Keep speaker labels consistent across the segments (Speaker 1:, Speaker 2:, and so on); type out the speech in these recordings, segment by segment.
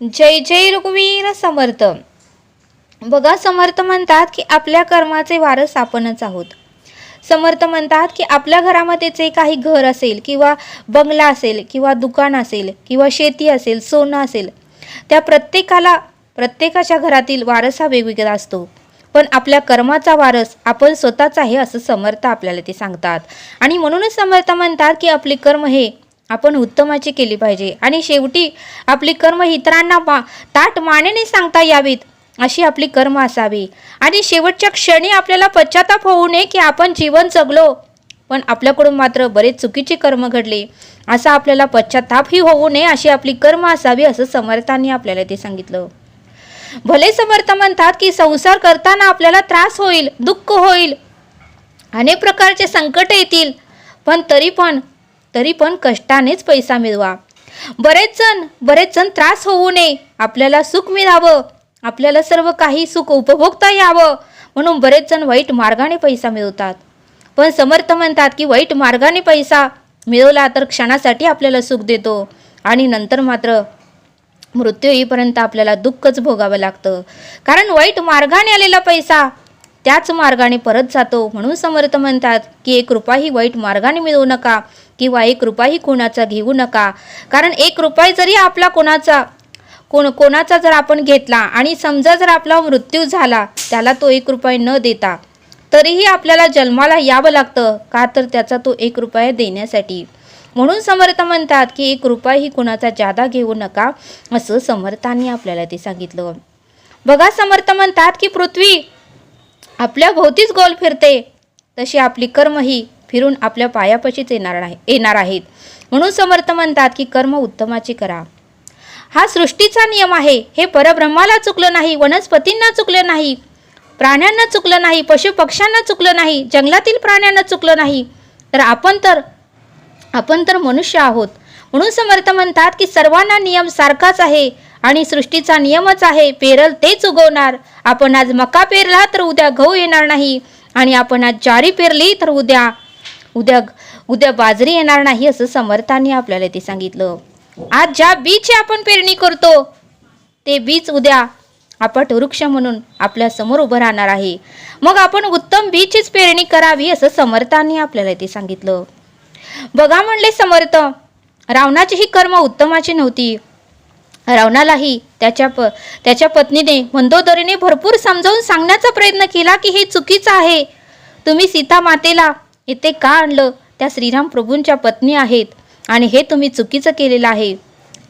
Speaker 1: जय जय रघुवीर समर्थ. बघा समर्थ म्हणतात की आपल्या कर्माचे वारस आपणच आहोत. समर्थ म्हणतात की आपल्या घरामध्ये जे काही घर असेल किंवा बंगला असेल किंवा दुकान असेल किंवा शेती असेल सोनं असेल त्या प्रत्येकाला प्रत्येकाच्या घरातील वारस हा वेगवेगळा असतो. पण आपल्या कर्माचा वारस आपण स्वतःच आहे असं समर्थ आपल्याला ते सांगतात. आणि म्हणूनच समर्थ म्हणतात की आपले कर्म हे आपण उत्तमाची केली पाहिजे. आणि शेवटी आपली कर्म इतरांना मा ताट मानेने सांगता यावीत अशी आपली कर्म असावी. आणि शेवटच्या क्षणी आपल्याला पश्चाताप होऊ नये की आपण जीवन जगलो पण आपल्याकडून मात्र बरेच चुकीचे कर्म घडले. असा आपल्याला पश्चातापही होऊ नये अशी आपली कर्म असावी असं समर्थांनी आपल्याला ते सांगितलं. भले समर्थ म्हणतात की संसार करताना आपल्याला त्रास होईल दुःख होईल अनेक प्रकारचे संकट येतील पण तरी पण तरी पण कष्टानेच पैसा मिळवा. बरेच जण बरेच जण त्रास होऊ नये. आपल्याला सुख मिळावं. आपल्याला सर्व काही सुख उपभोगता यावं. म्हणून बरेच जण वाईट मार्गाने पैसा मिळवतात. पण समर्थ म्हणतात की वाईट मार्गाने पैसा मिळवला तर क्षणासाठी आपल्याला सुख देतो. आणि नंतर मात्र मृत्यू येईपर्यंत आपल्याला दुःखच भोगावं लागतं. कारण वाईट मार्गाने आलेला पैसा त्याच मार्गाने परत जातो. म्हणून समर्थ म्हणतात की एक रुपयाही वाईट मार्गाने मिळवू नका. किंवा एक रुपयाही कोणाचा घेऊ नका. कारण एक रुपये जरी आपला कोणाचा कोण कोणाचा जर आपण घेतला आणि समजा जर आपला मृत्यू झाला त्याला तो एक रुपये न देता तरीही आपल्याला जन्माला यावं लागतं का तर त्याचा तो एक रुपया देण्यासाठी. म्हणून समर्थ म्हणतात की एक रुपयाही कुणाचा जादा घेऊ नका असं समर्थांनी आपल्याला ते सांगितलं. बघा समर्थ म्हणतात की पृथ्वी आपल्या भोवतीच गोल फिरते तशी आपली कर्म ही फिरून आपल्या पायापाशीच येणार नाही येणार आहेत. म्हणून समर्थ म्हणतात की कर्म उत्तमाची करा. हा सृष्टीचा नियम आहे. हे परब्रह्माला चुकलं नाही वनस्पतींना चुकलं नाही प्राण्यांना चुकलं नाही पशुपक्ष्यांना चुकलं नाही जंगलातील प्राण्यांना चुकलं नाही. तर आपण तर आपण तर मनुष्य आहोत. म्हणून समर्थ म्हणतात की सर्वांना नियम सारखाच आहे आणि सृष्टीचा नियमच आहे. पेरल तेच उगवणार. आपण आज मका पेरला तर उद्या गहू येणार नाही आणि आपण आज ज्वारी पेरली तर उद्या उद्या उद्या बाजरी येणार नाही असं समर्थांनी आपल्याला ते सांगितलं. आज ज्या बीजची आपण पेरणी करतो ते बीज उद्या आपट वृक्ष म्हणून आपल्यासमोर उभं राहणार आहे. मग आपण उत्तम बीजचीच पेरणी करावी असं समर्थांनी आपल्याला ते सांगितलं. बघा म्हणले समर्थ रावणाची ही कर्म उत्तमाची नव्हती. रावणालाही त्याच्या प त्याच्या पत्नीने मंदोदरीने भरपूर समजावून सांगण्याचा प्रयत्न केला की हे चुकीचं आहे. तुम्ही सीता मातेला इथे का आणलं? त्या श्रीराम प्रभूंच्या पत्नी आहेत आणि हे तुम्ही चुकीचं केलेलं आहे.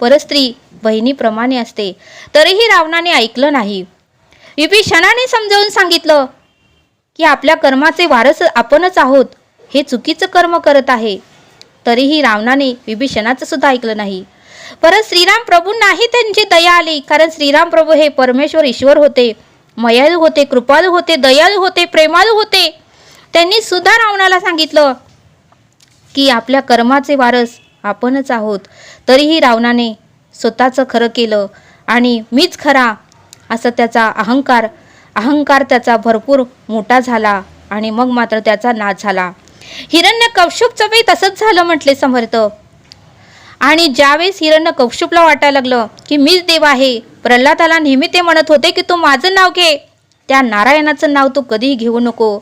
Speaker 1: परस्त्री बहिणीप्रमाणे असते. तरीही रावणाने ऐकलं नाही. विभीषणाने समजावून सांगितलं की आपल्या कर्माचे वारस आपणच आहोत. हे चुकीचं कर्म करत आहे. तरीही रावणाने विभीषणाचं सुद्धा ऐकलं नाही. परत श्रीराम प्रभूंनाही त्यांची दया आली. कारण श्रीराम प्रभू हे परमेश्वर ईश्वर होते. मयाळू होते कृपाळू होते दयाळू होते प्रेमाळू होते. त्यांनी सुद्धा रावणाला सांगितलं की आपल्या कर्माचे वारस आपणच आहोत. तरीही रावणाने स्वतःचं खरं केलं आणि मीच खरा असं त्याचा अहंकार अहंकार त्याचा भरपूर मोठा झाला आणि मग मात्र त्याचा नाच झाला. हिरण्य कौशुकचं बी तसंच झालं म्हटले समर्थ. आणि ज्यावेळेस हिरण्य कौशुपला वाटायला लागलं की मीच देव आहे प्रल्हादाला नेहमी ते म्हणत होते की तू माझं नाव घे. त्या नारायणाचं नाव तू कधीही घेऊ नको.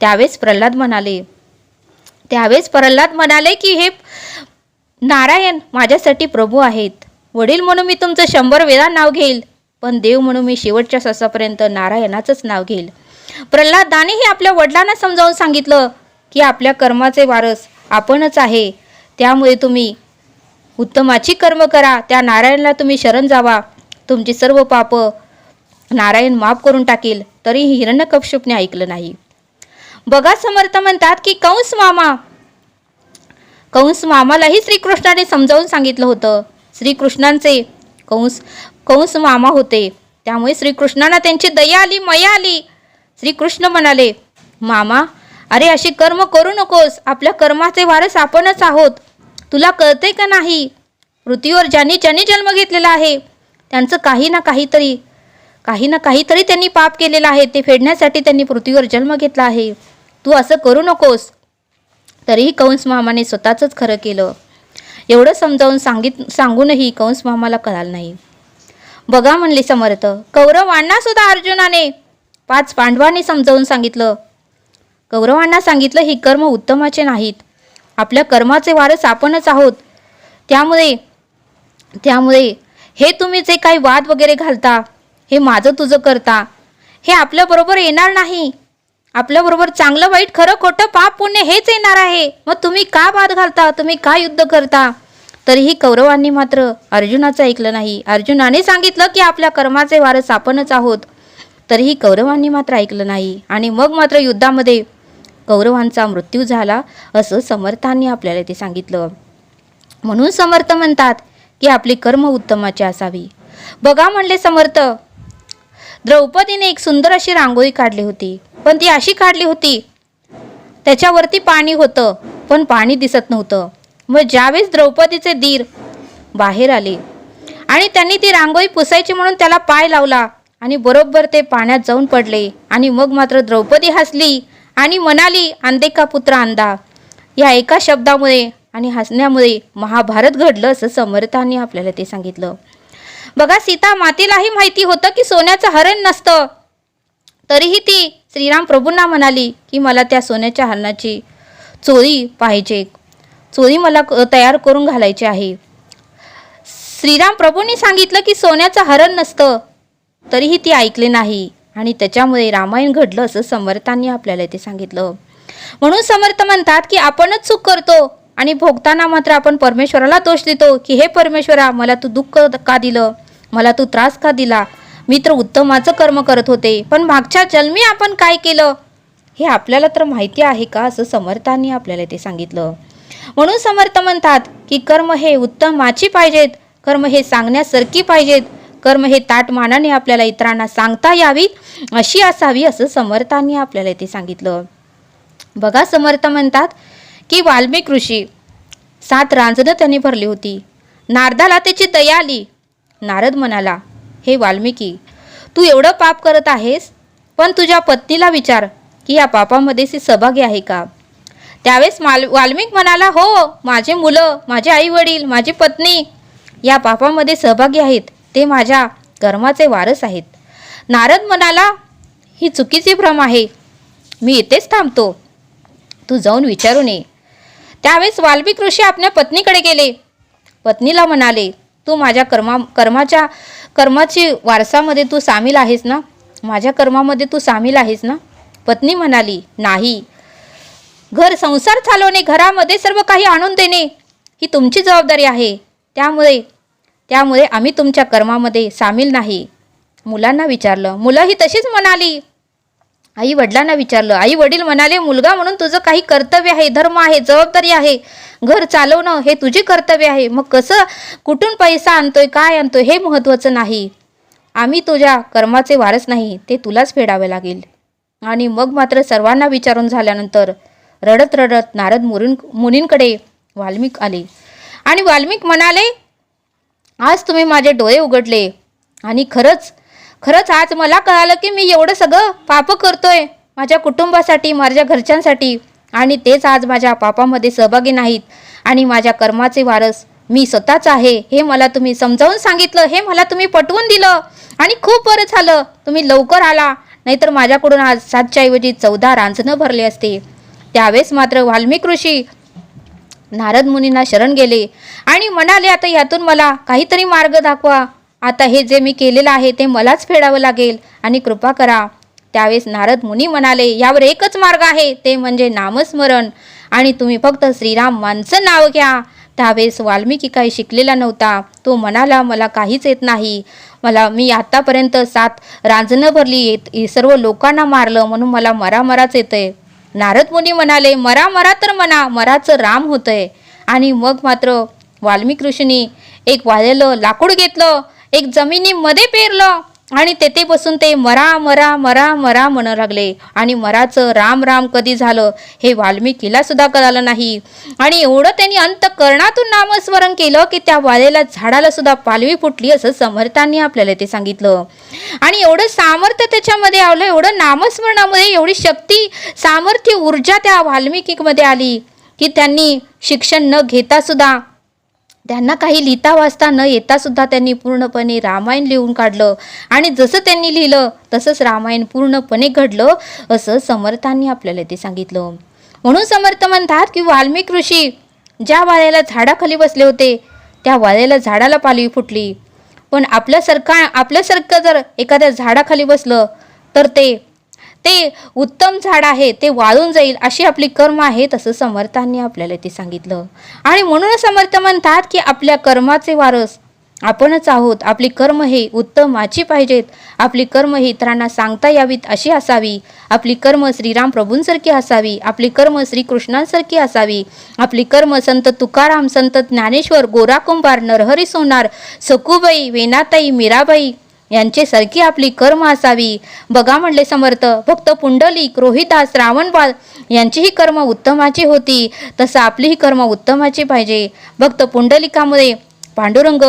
Speaker 1: त्यावेळेस प्रल्हाद म्हणाले त्यावेळेस प्रल्हाद म्हणाले की हे नारायण माझ्यासाठी प्रभू आहेत. वडील म्हणून मी तुमचं शंभर वेळा नाव घेईल पण देव म्हणून मी शेवटच्या श्वासापर्यंत नारायणाचंच नाव घेईल. प्रल्हादानेही आपल्या वडिलांना समजावून सांगितलं की आपल्या कर्माचे वारस आपणच आहे. त्यामुळे तुम्ही उत्तमाची कर्म करा. त्या नारायणला तुम्ही शरण जावा. तुमची सर्व पापं नारायण माफ करून टाकेल. तरीही हिरण्यकक्षपने ऐकलं नाही. बघा समर्थ म्हणतात की कंस मामा. कंस मामालाही श्रीकृष्णाने समजावून सांगितलं होतं. श्रीकृष्णांचे कंस कंस मामा होते. त्यामुळे श्रीकृष्णांना त्यांची दया आली मया आली. श्रीकृष्ण म्हणाले मामा अरे अशी कर्म करू नकोस. आपल्या कर्माचे वारस आपणच आहोत. तुला कळते का नाही? पृथ्वीवर ज्यांनी ज्यांनी जन्म घेतलेला आहे त्यांचं काही ना काहीतरी काही ना काहीतरी त्यांनी पाप केलेलं आहे. ते फेडण्यासाठी त्यांनी पृथ्वीवर जन्म घेतला आहे. तू असं करू नकोस. तरीही कंस मामाने स्वतःचंच खरं केलं. एवढं समजावून सांगित सांगूनही कंस मामाला कळालं नाही. बघा म्हणले समर्थ कौरवांना सुद्धा अर्जुनाने. पाच पांडवांनी समजावून सांगितलं. कौरवांना सांगितलं ही कर्म उत्तमाचे नाहीत. आपल्या कर्माचे वारस आपणच आहोत. त्यामुळे त्यामुळे हे तुम्ही जे काही वाद वगैरे घालता हे माझं तुझं करता. हे आपल्याबरोबर येणार नाही. आपल्याबरोबर चांगलं वाईट खरं खोटं पाप पुण्य हेच येणार आहे. मग तुम्ही का बाद घालता? तुम्ही का युद्ध करता? तरीही कौरवांनी मात्र अर्जुनाचं ऐकलं नाही. अर्जुनाने सांगितलं की आपल्या कर्माचे वारस आपणच आहोत. तरीही कौरवांनी मात्र ऐकलं नाही. आणि मग मात्र युद्धामध्ये कौरवांचा मृत्यू झाला असं समर्थांनी आपल्याला ते सांगितलं. म्हणून समर्थ म्हणतात की आपली कर्म उत्तमाची असावी. बघा म्हणले समर्थ द्रौपदीने एक सुंदर अशी रांगोळी काढली होती. पण ती अशी काढली होती त्याच्यावरती पाणी होतं पण पाणी दिसत नव्हतं. मग ज्यावेळेस द्रौपदीचे दीर बाहेर आले आणि त्यांनी ती रांगोळी पुसायची म्हणून त्याला पाय लावला आणि बरोबर ते पाण्यात जाऊन पडले आणि मग मात्र द्रौपदी हसली आणि म्हणाली आंदे का पुत्र आंदा या एका शब्दामुळे आणि हसण्यामुळे महाभारत घडलं असं समर्थांनी आपल्याला ते सांगितलं. बघा सीता मातेलाही माहिती होतं की सोन्याचं हरण नसतं. तरीही ती श्रीराम प्रभूंना म्हणाली की मला त्या सोन्याच्या हरणाची चोरी पाहिजे. चोरी मला क- तयार करून घालायची आहे. श्रीराम प्रभूंनी सांगितलं की सोन्याचं हरण नसतं. तरीही ती ऐकले नाही. आणि त्याच्यामुळे रामायण घडलं असं समर्थांनी आपल्याला ते सांगितलं. म्हणून समर्थ म्हणतात की आपणच चूक करतो आणि भोगताना मात्र आपण परमेश्वराला दोष देतो की हे परमेश्वरा मला तू दुःख का दिलं? मला तू त्रास का दिला? मी तर उत्तमाचं कर्म करत होते. पण मागच्या जन्मी आपण काय केलं? हे आपल्याला तर माहिती आहे का असं समर्थांनी आपल्याला ते सांगितलं. म्हणून समर्थ म्हणतात की कर्म हे उत्तमाची पाहिजेत. कर्म हे सांगण्यासारखी पाहिजेत. कर्म हे ताटमानाने आपल्याला इतरांना सांगता यावीत अशी असावी असं समर्थांनी आपल्याला ते सांगितलं. बघा समर्थ म्हणतात की वाल्मिक ऋषी सात रांजणं त्यांनी भरली होती. नारदाला त्याची दया आली. नारद म्हणाला हे वाल्मिकी तू एवढं पाप करत आहेस? पण तुझ्या पत्नीला विचार की या पापामध्ये ती सहभागी आहे का? त्यावेळेस माल वाल्मिक म्हणाला हो माझे मुलं माझे आई वडील माझी पत्नी या पापामध्ये सहभागी आहेत. ते माझ्या कर्माचे वारस आहेत. नारद म्हणाला ही चुकीची भ्रम आहे. मी इथेच थांबतो. तू जाऊन विचारून ये. त्यावेळेस वाल्मिक ऋषी आपल्या पत्नीकडे गेले. पत्नीला म्हणाले तू माझ्या कर्मा कर्माच्या कर्माची वारसामध्ये तू सामील आहेस ना? माझ्या कर्मामध्ये तू सामील आहेस ना? पत्नी म्हणाली नाही. घर संसार चालवणे घरामध्ये सर्व काही आणून देणे ही तुमची जबाबदारी आहे. त्यामुळे त्यामुळे आम्ही तुमच्या कर्मामध्ये सामील नाही. मुलांना विचारलं मुलं ही तशीच म्हणाली? आई वडिलांना विचारलं आई वडील म्हणाले मुलगा म्हणून तुझं काही कर्तव्य आहे धर्म आहे जबाबदारी आहे. घर चालवणं हे तुझे कर्तव्य आहे. मग कसं? कुठून पैसा आणतोय काय आणतोय हे महत्त्वाचं नाही. आम्ही तुझ्या कर्माचे वारस नाही ते तुलाच फेडावे लागेल. आणि मग मात्र सर्वांना विचारून झाल्यानंतर रडत रडत नारद मुरीन मुनींकडे वाल्मिक आले. आणि वाल्मिक म्हणाले आज तुम्ही माझे डोळे उघडले. आणि खरंच खरंच आज मला कळालं की मी एवढं सगळं पाप करतोय. माझ्या कुटुंबासाठी माझ्या घरच्यांसाठी. आणि तेच आज माझ्या पापामध्ये सहभागी नाहीत आणि माझ्या कर्माचे वारस मी स्वतःच आहे. हे मला तुम्ही समजावून सांगितलं हे मला तुम्ही पटवून दिलं आणि खूप बरं झालं. तुम्ही लवकर आला नाहीतर माझ्याकडून आज सातच्या ऐवजी चौदा रांजणं भरले असते. त्यावेळेस मात्र वाल्मिक ऋषी नारद मुनींना शरण गेले आणि म्हणाले आता यातून मला काहीतरी मार्ग दाखवा. आता हे जे मी केलेलं आहे ते मलाच फेडावं लागेल आणि कृपा करा. त्यावेळेस नारद मुनी म्हणाले यावर एकच मार्ग आहे ते म्हणजे नामस्मरण. आणि तुम्ही फक्त श्रीराम माणसं नाव घ्या. त्यावेळेस वाल्मिकी काही शिकलेला नव्हता. तो म्हणाला मला काहीच येत नाही. मला मी आतापर्यंत सात रांजणं भरली येत हे सर्व लोकांना मारलं म्हणून मला मरा मराच येतंय. नारद मुनी म्हणाले मरा मरा तर म्हणा मराचं राम होतंय. आणि मग मात्र वाल्मिक ऋषींनी एक वाळलेलं लाकूड घेतलं एक जमिनीमध्ये पेरलं. आणि तेथे बसून ते मरा मरा मरा मरा म्हणू लागले. आणि मराचं राम राम कधी झालं हे वाल्मिकीला सुद्धा कळालं नाही. आणि एवढं त्यांनी अंतकरणातून नामस्मरण केलं की त्या वालेला झाडाला सुद्धा पालवी फुटली असं समर्थांनी आपल्याला ते सांगितलं. आणि एवढं सामर्थ्य त्याच्यामध्ये आलं एवढं नामस्मरणामध्ये एवढी शक्ती सामर्थ्य ऊर्जा त्या वाल्मिकीमध्ये आली की त्यांनी शिक्षण न घेता सुद्धा त्यांना काही लिहिता वाचता न येता सुद्धा त्यांनी पूर्णपणे रामायण लिहून काढलं. आणि जसं त्यांनी लिहिलं तसंच रामायण पूर्णपणे घडलं असं समर्थांनी आपल्याला ते सांगितलं. म्हणून समर्थ म्हणतात की वाल्मिक ऋषी ज्या वाळ्याला झाडाखाली बसले होते त्या वाऱ्याला झाडाला पालवी फुटली. पण आपल्यासारखा आपल्यासारखं जर एखाद्या झाडाखाली बसलं तर ते ते उत्तम झाड आहे ते वाळून जाईल अशी आपली कर्म आहे तसं समर्थांनी आपल्याला ते सांगितलं. आणि म्हणूनच समर्थ म्हणतात की आपल्या कर्माचे वारस आपणच आहोत आपली कर्म हे उत्तमाची पाहिजेत आपली कर्म हे इतरांना सांगता यावीत अशी असावी आपली कर्म श्रीराम प्रभूंसारखी असावी आपली कर्म श्रीकृष्णांसारखी असावी आपली कर्म संत तुकाराम संत ज्ञानेश्वर गोराकुंभार नरहरी सोनार सकुबाई वेनाताई मीराबाई यांचेसारखी आपली कर्म असावी. बघा म्हणले समर्थ भक्त पुंडलिक रोहिदास रावणपाल यांचीही कर्म उत्तमाची होती. तसं आपलीही कर्म उत्तमाची पाहिजे. भक्त पुंडलिकामुळे पांडुरंग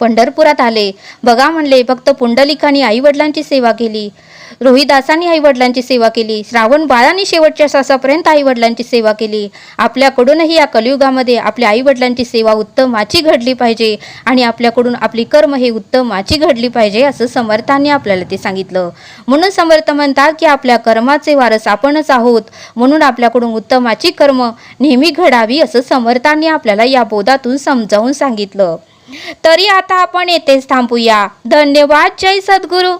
Speaker 1: पंढरपुरात आले. बघा म्हणले फक्त पुंडलिकाने आईवडिलांची सेवा केली. रोहिदासांनी आईवडिलांची सेवा केली. श्रावण बाळांनी शेवटच्या श्वासापर्यंत आईवडिलांची सेवा केली. आपल्याकडूनही या कलियुगामध्ये आपल्या आईवडिलांची सेवा उत्तमाची घडली पाहिजे आणि आपल्याकडून आपली कर्म हे उत्तमाची घडली पाहिजे असं समर्थांनी आपल्याला ते सांगितलं. म्हणून समर्थ म्हणतात की आपल्या कर्माचे वारस आपणच आहोत. म्हणून आपल्याकडून उत्तमाची कर्म नेहमी घडावी असं समर्थांनी आपल्याला या बोधातून समजावून सांगितलं. तरी आता आपण येथेच थांबूया. धन्यवाद. जय सद्गुरू.